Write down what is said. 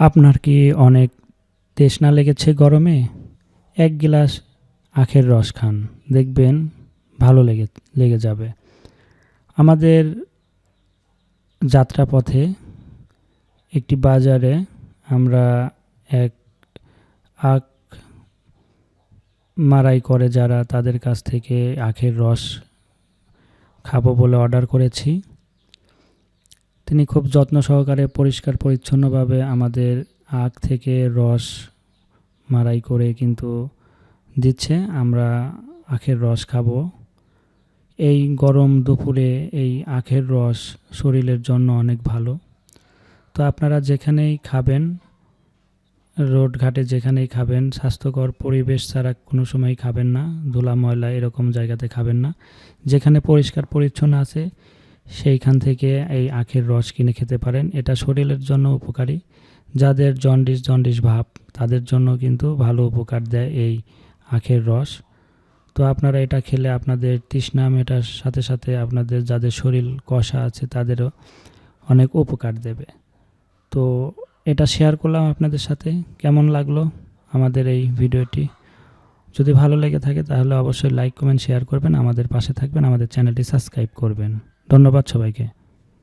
আপনার কি অনেক তৃষ্ণা লেগেছে গরমে? এক গ্লাস আখের রস খান, দেখবেন ভালো লেগে লেগে যাবে। আমাদের যাত্রাপথে একটি বাজারে আমরা এক আখ মারাই করে যারা তাদের কাছ থেকে আখের রস খাব বলে অর্ডার করেছি। তিনি খুব যত্ন সহকারে পরিষ্কার, পরিচ্ছন্নভাবে আমাদের আখ থেকে রস মারাই করে কিন্তু দিচ্ছে, আমরা আখের রস খাব। এই গরম দুপুরে এই আখের রস শরীরের জন্য অনেক ভালো। তো আপনারা যেখানেই খাবেন রোড ঘাটে যেখানেই খাবেন, স্বাস্থ্যকর পরিবেশ ছাড়া কোনো সময় খাবেন না, ধুলা, ময়লা এরকম জায়গাতে খাবেন না। যেখানে পরিষ্কার, পরিচ্ছন্ন আছে সেইখান থেকে এই আখের রস কিনে খেতে পারেন। এটা শরীরের জন্য উপকারী। যাদের জন্ডিস জন্ডিস ভাব, তাদের জন্য কিন্তু ভালো উপকার দেয় এই আখের রস। তো আপনারা এটা খেলে আপনাদের তৃষ্ণা মেটার সাথে সাথে আপনাদের যাদের শরীর কষা আছে, তাদেরও অনেক উপকার দেবে। তো এটা শেয়ার করলাম আপনাদের সাথে। কেমন লাগল আমাদের এই ভিডিওটি? যদি ভালো লেগে থাকে তাহলে অবশ্যই লাইক কমেন্ট শেয়ার করবেন। আমাদের পাশে থাকবেন। আমাদের চ্যানেলটি সাবস্ক্রাইব করবেন। ধন্যবাদ সবাইকে।